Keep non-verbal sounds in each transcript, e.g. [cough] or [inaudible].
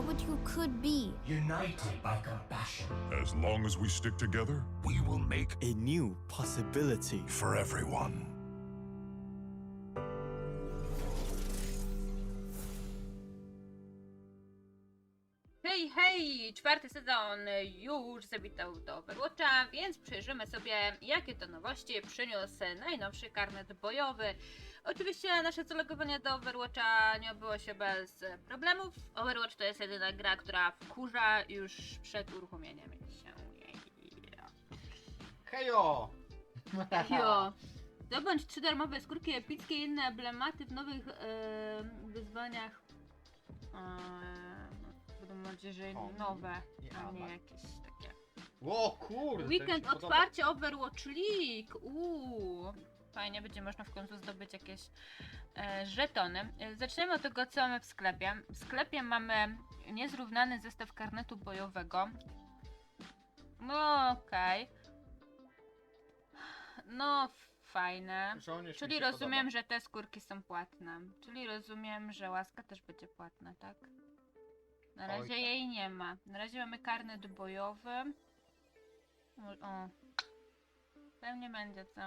are, what you could be. United by compassion, As long as we stick together, We will make A new possibility. for everyone. Hej, hej! Czwarty sezon już zawitał do Overwatcha, więc przejrzymy sobie, jakie to nowości przyniósł najnowszy karnet bojowy. Oczywiście nasze zalogowanie do Overwatcha nie obyło się bez problemów. Overwatch to jest jedyna gra, która wkurza już przed uruchomieniem się. Hejo! [laughs] Jo! Zdobądź trzy darmowe skórki epickie i inne emblematy w nowych e, wyzwaniach. E, będą mam nadzieję, że O, nowe, i a nie jakieś takie. O kurde! to mi Weekend się podoba. otwarcie Overwatch League! Uuu! Fajnie, będzie można w końcu zdobyć jakieś e, żetony. E, Zaczniemy od tego, co mamy w sklepie. W sklepie mamy niezrównany zestaw karnetu bojowego. No, okej. No, fajne. Żołnierz mi Czyli się rozumiem, podoba. że te skórki są płatne. Czyli rozumiem, że łaska też będzie płatna, tak? Na Oj, razie tak. jej nie ma. Na razie mamy karnet bojowy. O. Pewnie będzie co.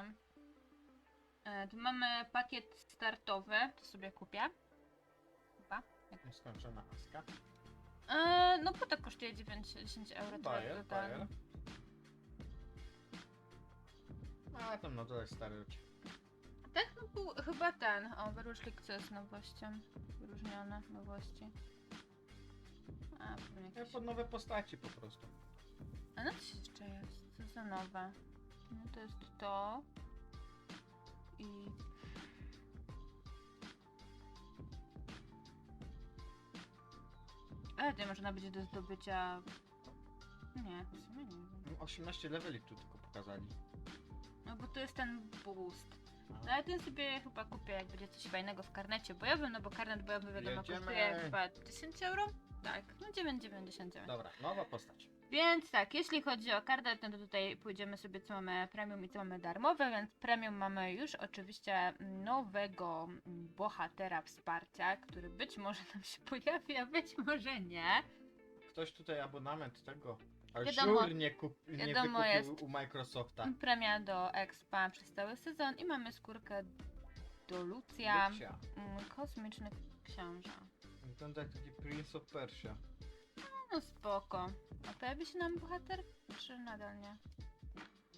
E, tu mamy pakiet startowy. To sobie kupię. Chyba. Nieskończona aska. E, no bo to kosztuje 90 euro. to Bajer, jest totalnie. bajer. A tam na dole stary ludzi. Tak, no był chyba ten. O, wyróżnik co jest nowością. Wyróżnione nowości. A, pewnie Ja jakieś... pod nowe postaci po prostu. A no co jeszcze jest? Co za nowe? No to jest to. I... Ale to można będzie do zdobycia... Nie, w sumie nie wiem. 18 leveli tu tylko pokazali. No bo to jest ten boost. No ale ten sobie chyba kupię, jak będzie coś fajnego w karnecie bojowym, no bo karnet bojowy wiadomo Jedziemy. kosztuje chyba 10 euro? Tak, no 9,99. Dobra, nowa postać. Więc tak, jeśli chodzi o kartę, no to tutaj pójdziemy sobie co mamy premium i co mamy darmowe, więc premium mamy już oczywiście nowego bohatera wsparcia, który być może [laughs] nam się pojawi, a być może nie. Ktoś tutaj abonament tego. Ale Wiadomo- żur nie, kup, nie wiadomo wykupił jest. u Microsofta. Premia do Expa przez cały sezon i mamy skórkę do Lucia, Lucia. mm, kosmiczny książę. Wygląda jak taki Prince of Persia. No spoko. A pojawi się nam bohater? Czy nadal nie?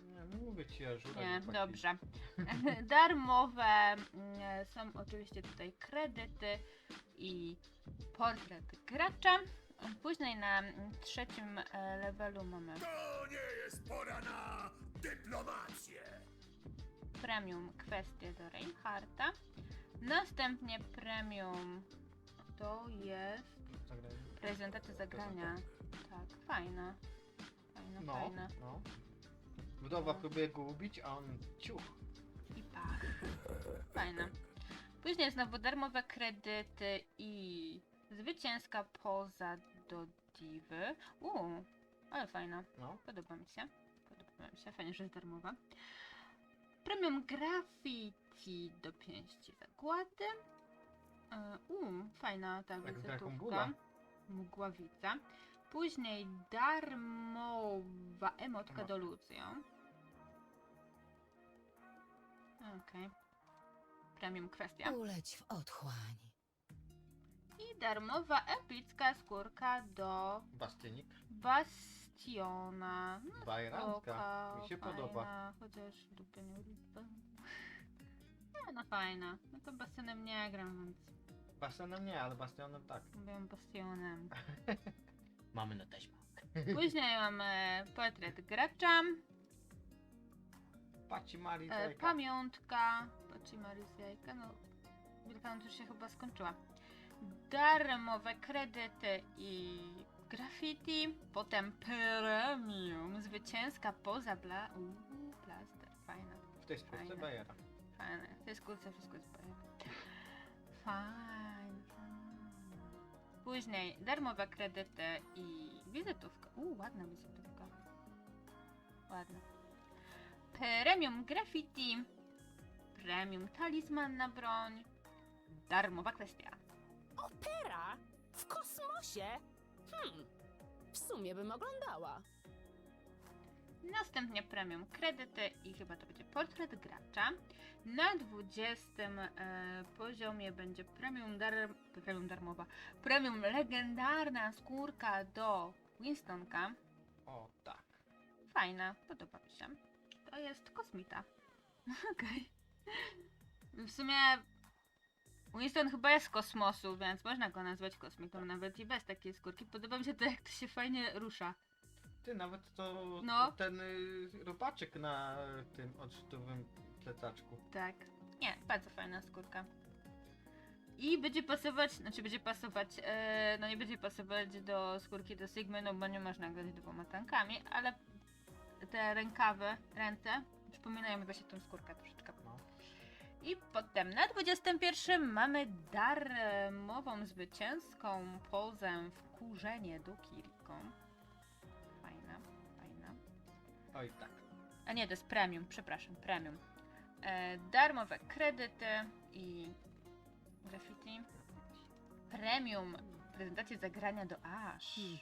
Nie, mówię ci, ja żura Nie, dobrze. [laughs] Darmowe mm, są oczywiście tutaj kredyty i portret gracza. Później na trzecim e, levelu mamy To nie jest pora na dyplomację. premium kwestie do Reinharta. Następnie premium to jest Zagrajmy. Prezentacja zagrania. Tak, fajna. Fajna, No, fajna. no. Budowa próbuje go ubić, a on ciuch. I pach. Fajne. Później znowu darmowe kredyty i zwycięska poza do diwy. Uuu, ale fajna. No. Podoba mi się. Podoba mi się. Fajnie, że jest darmowa. Premium graffiti do pięści zakłady. E, Uuu, fajna ta Jak wizytówka. Mgławica. Później darmowa emotka do Lucją. Okej. Premium kwestia. Uleć w otchłań. I darmowa epicka skórka do Bastionik. Bastiona. No, Bajranka. spoko, Mi się fajna, podoba. Chociaż dupy nie lubię. Nie, no fajna. No to Bastionem nie gram, więc Bastionem nie, ale Bastionem tak. mówię Bastionem. [laughs] Mamy na taśmę. Później mamy portret gracza, Paci Mari e, Zajka. pamiątka, patrzcie Marys jajka, no Wielkanoc już się chyba skończyła. Darmowe kredyty i graffiti, potem premium, zwycięska poza bla... Uuu, plaster, fajna. W tej spółce Fajne. Bajera. Fajne. W tej skórce wszystko jest fajne. Fajne. Później darmowe kredyty i wizytówka. Uuu, ładna wizytówka. Ładna. Premium graffiti. Premium talizman na broń. Darmowa kwestia. Opera? W kosmosie? Hmm, w sumie bym oglądała. Następnie premium kredyty i chyba to będzie portret gracza. Na 20 e, poziomie będzie premium, dar, premium darmowa, premium legendarna skórka do Winstonka. O, tak. Fajna, podoba mi się. To jest kosmita. [laughs] Okej. W sumie Winston chyba jest z kosmosu, więc można go nazwać kosmitą nawet i bez takiej skórki. Podoba mi się to, jak to się fajnie rusza. Ty, nawet to No. ten y, robaczek na tym odrzutowym plecaczku. Tak. Nie, bardzo fajna skórka. I będzie pasować, znaczy będzie pasować, e, no nie będzie pasować do skórki do Sigmy, no bo nie można grać dwoma tankami, ale te rękawy, ręce przypominają mi właśnie tą skórkę troszeczkę. No. I potem na 21 mamy darmową zwycięską pozę wkurzenie do Kiriko. Oj, tak. A nie, to jest premium, przepraszam, premium. E, darmowe kredyty i graffiti. Premium prezentację zagrania do Ash. Hmm.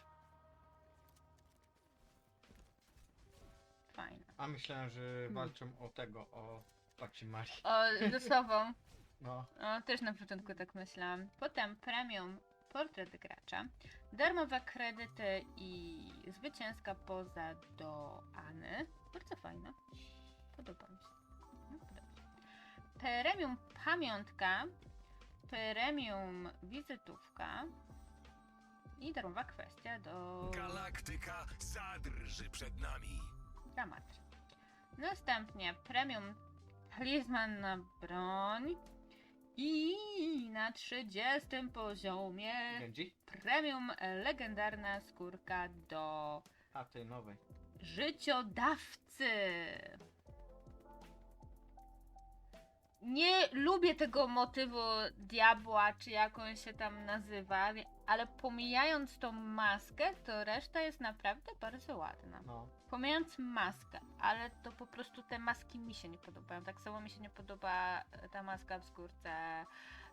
Fajne. A myślałem, że Hmm. walczą o tego, o Pacimari. O, losową. [laughs] No. O, też na początku tak myślałam. Potem premium portret gracza. Darmowe kredyty i zwycięska poza do Any. Bardzo fajna. Podoba mi się. No, podoba mi się. Premium pamiątka. Premium wizytówka. I darmowa kwestia do Galaktyka zadrży przed nami. dramatry. Następnie premium talizman na broń. I na 30 poziomie premium legendarna skórka do A, tej nowej. życiodawcy. Nie lubię tego motywu diabła, czy jak on się tam nazywa, ale pomijając tą maskę, to reszta jest naprawdę bardzo ładna. No. Pomijając maskę, ale to po prostu te maski mi się nie podobają. Tak samo mi się nie podoba e, ta maska w skórce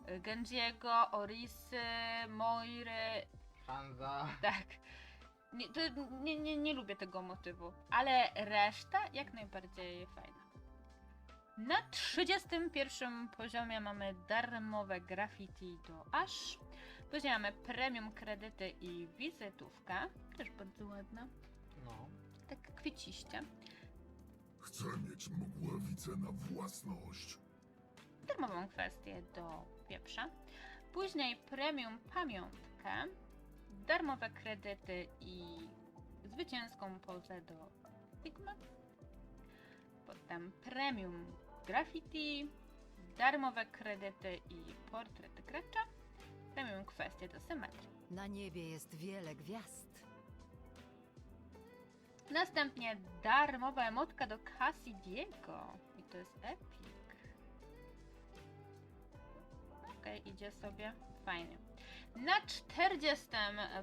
e, Genjiego, Orisy, Moiry. Hanza. Tak. Nie, to, nie, nie, nie lubię tego motywu, ale reszta jak najbardziej fajna. Na 31 poziomie mamy darmowe graffiti do Ash. Później mamy premium kredyty i wizytówka. Też bardzo ładna. No. Tak kwieciście. Chcę mieć mgławicę na własność. darmową kwestię do pieprza. Później premium pamiątkę, darmowe kredyty i zwycięską pozę do Sigma. Potem premium graffiti, darmowe kredyty i portret gracza. Premium kwestie do symetrii. Na niebie jest wiele gwiazd. Następnie darmowa emotka do Cassidiego. I to jest epic. Okej, idzie sobie. Fajnie. Na 40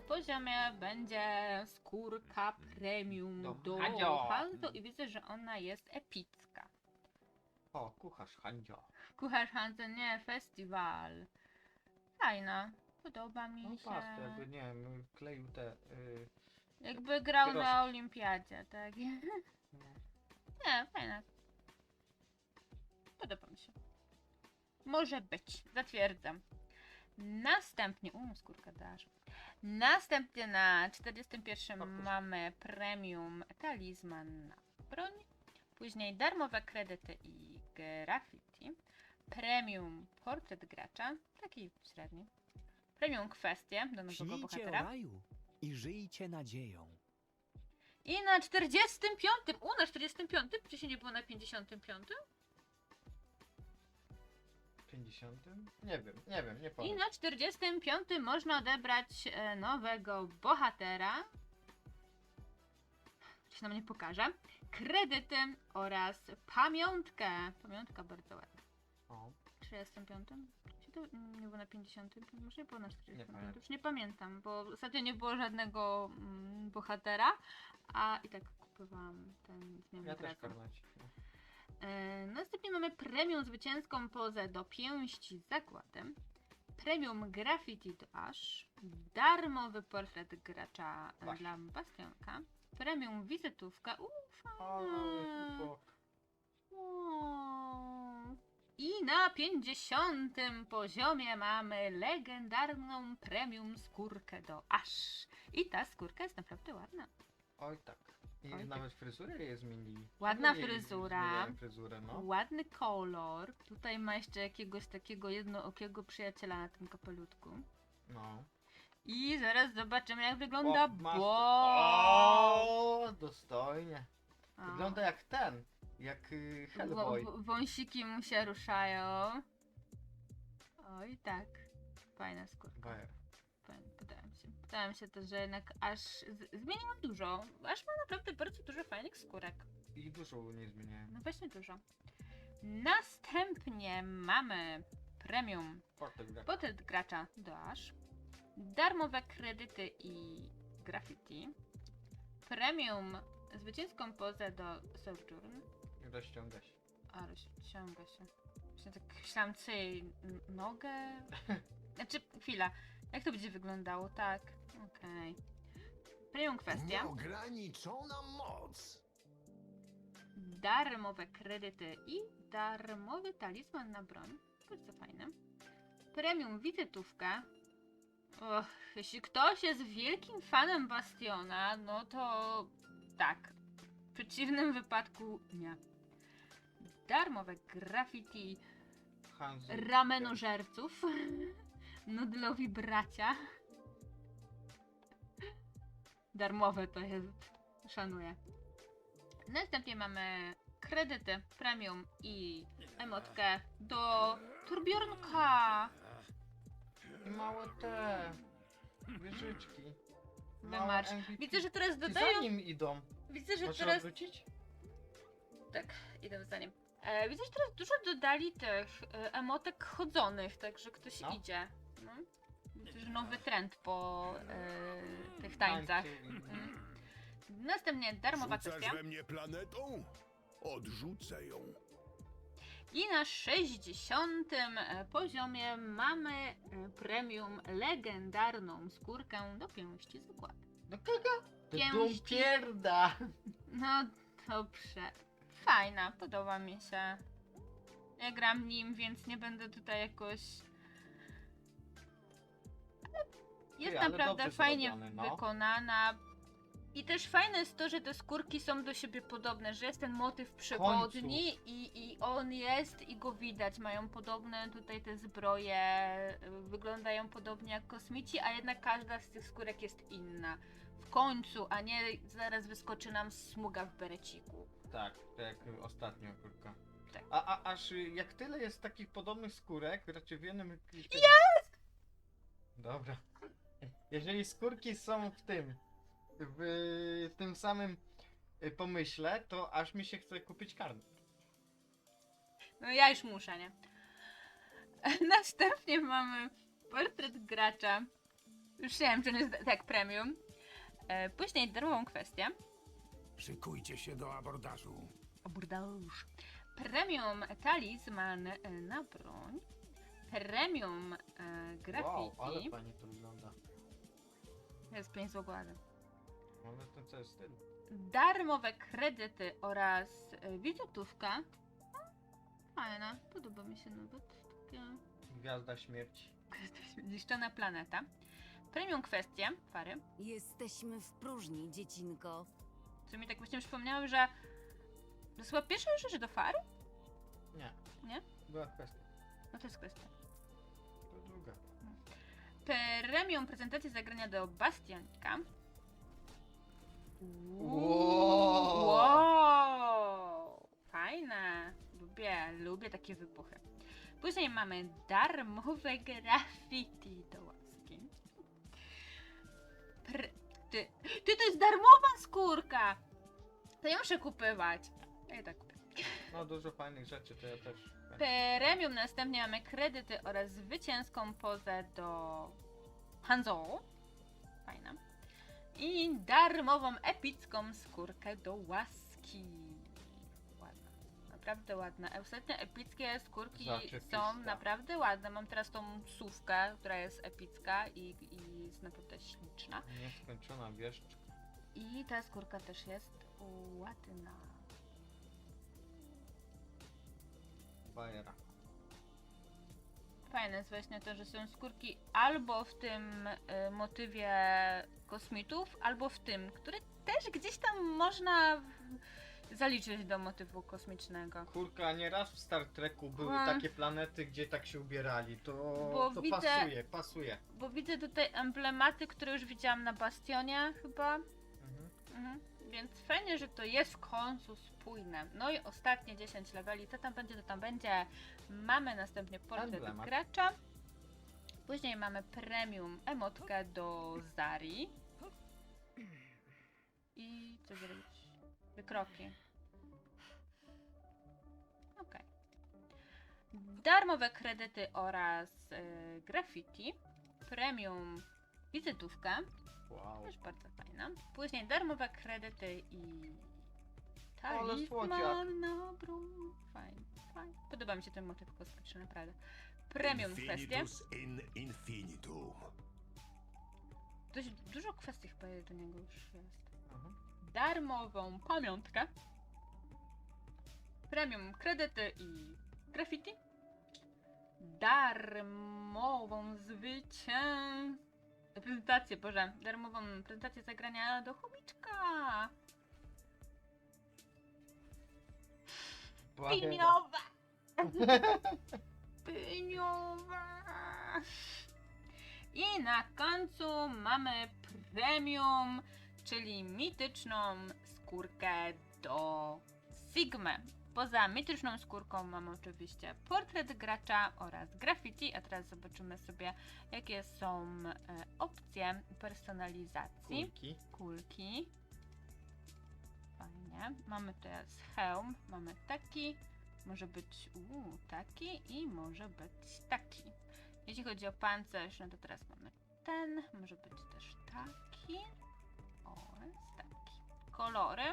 poziomie będzie skórka premium Do do Hanzo. Hanzo i widzę, że ona jest epicka. O, kucharz Handzio. Kucharz Hanzo, nie, festiwal. Fajna. Podoba mi No się. to jakby, nie wiem, kleił te... Y, Jakby grał na olimpiadzie, tak? no. Nie, fajne. Podoba mi się. Może być, zatwierdzam. Następnie, u, skórka dasz. Następnie na 41 Pokaż. mamy premium talizman na broń. Później darmowe kredyty i graffiti. Premium portret gracza, taki średni. Premium kwestie do nowego Śnijcie o bohatera. raju i żyjcie nadzieją. I na 45. U, na 45? Czy się nie było na 55? 50? Nie wiem, nie wiem, nie I powiem. na 45 można odebrać e, nowego bohatera. Coś nam nie pokaże. Kredyty oraz pamiątkę. Pamiątka bardzo ładna. O, 35? Czy to nie było na 50? Może nie było na 45? pamiętam. Już nie pamiętam, bo ostatnio nie było żadnego mm, bohatera, a i tak kupowałam ten z ja też karnacik. E, następnie mamy premium zwycięską pozę do pięści z zakładem. premium graffiti do aż, darmowy portret gracza Właśnie. dla Bastionka, premium wizytówka, uff, Ale fajne. chłop. O. I na 50 poziomie mamy legendarną premium skórkę do aż. I ta skórka jest naprawdę ładna. Oj tak. I Oj, tak. nawet fryzurę je zmienili. Ładna fryzura. zmieniają Fryzurę, no. Ładny kolor. Tutaj ma jeszcze jakiegoś takiego jednookiego przyjaciela na tym kapelutku. no. I zaraz zobaczymy jak wygląda Bob Master. Bob. O, dostojnie. Wygląda jak ten. Jak y, Hellboy. Wą- Wąsiki mu się ruszają. Oj tak. Fajna skórka. Bajer. Mi się. Mi się to, że jednak aż z- zmieniła dużo. Aż ma naprawdę bardzo dużo fajnych skórek. I dużo nie zmieniałem. No właśnie dużo. Następnie mamy premium Portek gra. portret gracza do aż. Darmowe kredyty i graffiti. Premium zwycięską pozę do Sojourn. Rozciąga się. Ale się ciąga się. Właśnie tak myślałam, n- nogę? [laughs] Znaczy, chwila. Jak to będzie wyglądało? Tak. Okej. Premium kwestia. Nieograniczona moc. Darmowe kredyty i darmowy talizman na broń. Bardzo fajne. Premium wizytówka. Och, jeśli ktoś jest wielkim fanem Bastiona, no to tak. W przeciwnym wypadku nie. Darmowe graffiti ramenożerców. [laughs] Nudlowi bracia. Darmowe to jest. Szanuję. Następnie mamy kredyty premium i emotkę do Turbionka. I małe te. Wieżyczki. Małe Wymarsz. MVP. Widzę, że teraz I za dodają. nim idą. Widzę, że teraz. wrócić? Tak, idę za nim. E, widzę, że teraz dużo dodali tych e, emotek chodzonych, także ktoś No. idzie. No. Widzę, że nowy trend po e, tych tańcach. Tańczy Mm. Następnie darmowa kwestia. we mnie planetą? Odrzucę ją. I na 60 e, poziomie mamy e, premium legendarną skórkę do pięści zakładu. Do kogo? Do Pięści. dumpierda. No dobrze. Fajna, podoba mi się. Ja gram nim, więc nie będę tutaj jakoś. Ale Jest Ty, ale naprawdę dobrze fajnie zrobione, no. wykonana. I też fajne jest to, że te skórki są do siebie podobne, że jest ten motyw przewodni i, i on jest i go widać. Mają podobne tutaj te zbroje, y, wyglądają podobnie jak kosmici, a jednak każda z tych skórek jest inna. W końcu, a nie zaraz wyskoczy nam smuga w bereciku. Tak, tak jak ostatnio kurka. Tak. A, a aż jak tyle jest takich podobnych skórek, raczej w jednym... Jest! Dobra. Jeżeli skórki są w tym, w tym samym y, pomyśle, to aż mi się chce kupić karnet. No ja już muszę, nie? [laughs] Następnie mamy portret gracza. Już nie wiem, czy on jest tak premium. E, Później darmową kwestię. Szykujcie się do abordażu. Abordaż. Premium talizman e, na broń. Premium e, Wow, ale fajnie to wygląda. Jest 5 złogłady. Mamy ten cały styl. Darmowe kredyty oraz e, wizytówka. Fajna, podoba mi się nawet. Takie Gwiazda śmierci. zniszczona planeta. Premium kwestie, Fary. Jesteśmy w próżni, dziecinko. Co mi tak właśnie przypomniało, że to jest chyba pierwsza rzecz do Fary? Nie. Nie? Była kwestia. No to jest kwestia. To druga. Premium prezentacji zagrania do Bastionka. Wow. Wow. Fajne. Lubię, lubię takie wybuchy. Później mamy darmowe graffiti do łaski. Pr ty, ty, to jest darmowa skórka! To ja muszę kupywać. Ja tak kupię. No dużo fajnych rzeczy, to ja też. Premium następnie mamy kredyty oraz zwycięską pozę do Hanzo. Fajna. I darmową epicką skórkę do łaski. Ładna. naprawdę ładne. E, Ostatnio epickie skórki Zaczepista. są naprawdę ładne. Mam teraz tą sówkę, która jest epicka i, i jest naprawdę śliczna. Nieskończona wieszczka. I ta skórka też jest ładna. Bajera. Fajne jest właśnie to, że są skórki albo w tym y, motywie kosmitów, albo w tym, który też gdzieś tam można w- zaliczyć do motywu kosmicznego. Kurka, nieraz w Star Treku były takie planety, gdzie tak się ubierali. To, Bo to widzę- pasuje, pasuje. Bo widzę tutaj emblematy, które już widziałam na Bastionie chyba. Mhm. Mhm. Więc fajnie, że to jest w końcu spójne. No i ostatnie 10 leveli. Co tam będzie, to tam będzie. Mamy następnie portret Emblemat. gracza. Później mamy premium emotkę do Zari. I co zrobić? Wykroki. Okej. Darmowe kredyty oraz y, graffiti. Premium wizytówkę. Wow. Też bardzo fajna. Później darmowe kredyty i Ale słodziak. talizman na brud. Fajnie, fajnie. Podoba mi się ten motyw kosmiczny, naprawdę. Premium kwestie. Infinitus in infinitum. Dość dużo kwestii chyba do niego już jest. Mhm. Darmową pamiątkę. Premium kredyty i graffiti. Darmową zwycię... Prezentację, Boże. Darmową prezentację zagrania do chomiczka. Bajera. Piniowa! Piniowa! I na końcu mamy premium, czyli mityczną skórkę do Sigmy. Poza mityczną skórką mamy oczywiście portret gracza oraz graffiti, a teraz zobaczymy sobie jakie są e, opcje personalizacji Kulki. kulki. Fajnie. Mamy teraz hełm. Mamy taki. Może być uu, taki i może być taki. Jeśli chodzi o pancerz, no to teraz mamy ten. Może być też taki. Oraz taki. Kolory.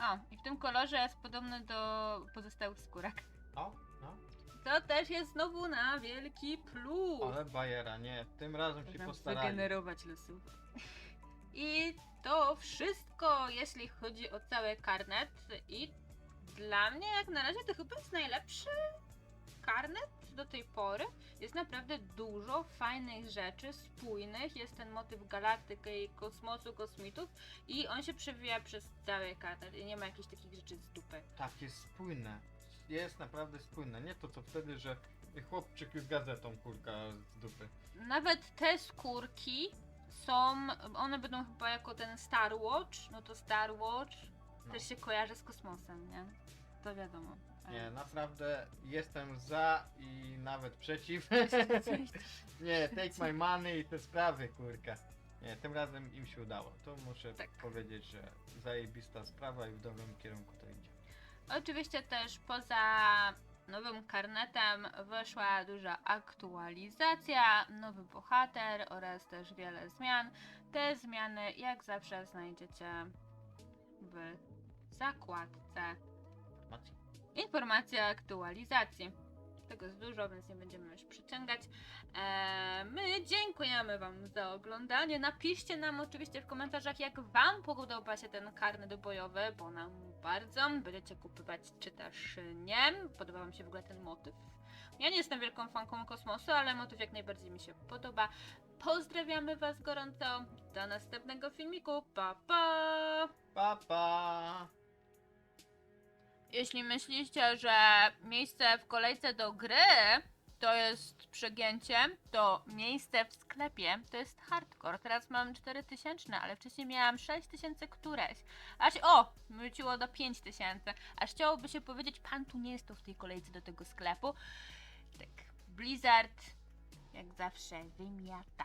O, i w tym kolorze jest podobny do pozostałych skórek. O, no. To też jest znowu na wielki plus. Ale bajera, nie. Tym razem się Można postarali. wygenerować losów. I to wszystko, jeśli chodzi o cały karnet. I dla mnie, jak na razie, to chyba jest najlepszy karnet do tej pory. Jest naprawdę dużo fajnych rzeczy, spójnych. Jest ten motyw galaktyki, i kosmosu, kosmitów. I on się przewija przez cały karnet. I nie ma jakichś takich rzeczy z dupy. Tak, jest spójne. Jest naprawdę spójne. Nie to co wtedy, że chłopczyk z gazetą kurka z dupy. Nawet te skórki są, one będą chyba jako ten Star Watch, no to Star Watch No. też się kojarzy z kosmosem, nie? To wiadomo. Nie, naprawdę jestem za i nawet przeciw. [laughs] [laughs] nie, take my money i te sprawy, kurka. Nie, tym razem im się udało. To muszę Tak. powiedzieć, że zajebista sprawa i w dobrym kierunku to idzie. Oczywiście też poza nowym karnetem weszła duża aktualizacja, nowy bohater oraz też wiele zmian. Te zmiany jak zawsze znajdziecie w zakładce Macie? informacja aktualizacji. Tego jest dużo, więc nie będziemy już przyciągać. Eee, my dziękujemy Wam za oglądanie. Napiszcie nam oczywiście w komentarzach, jak Wam podoba się ten karnet bojowy, bo nam bardzo. Będziecie kupywać, czy też nie. Podoba Wam się w ogóle ten motyw. Ja nie jestem wielką fanką kosmosu, ale motyw jak najbardziej mi się podoba. Pozdrawiamy Was gorąco. Do następnego filmiku. Pa, pa! Pa, pa! Jeśli myślicie, że miejsce w kolejce do gry to jest przegięcie, to miejsce w sklepie to jest hardcore. Teraz mam 4000, ale wcześniej miałam 6000 któreś. Aż o, wróciło do 5000. Aż chciałoby się powiedzieć, pan tu nie jest to w tej kolejce do tego sklepu. Tak, Blizzard jak zawsze wymiata.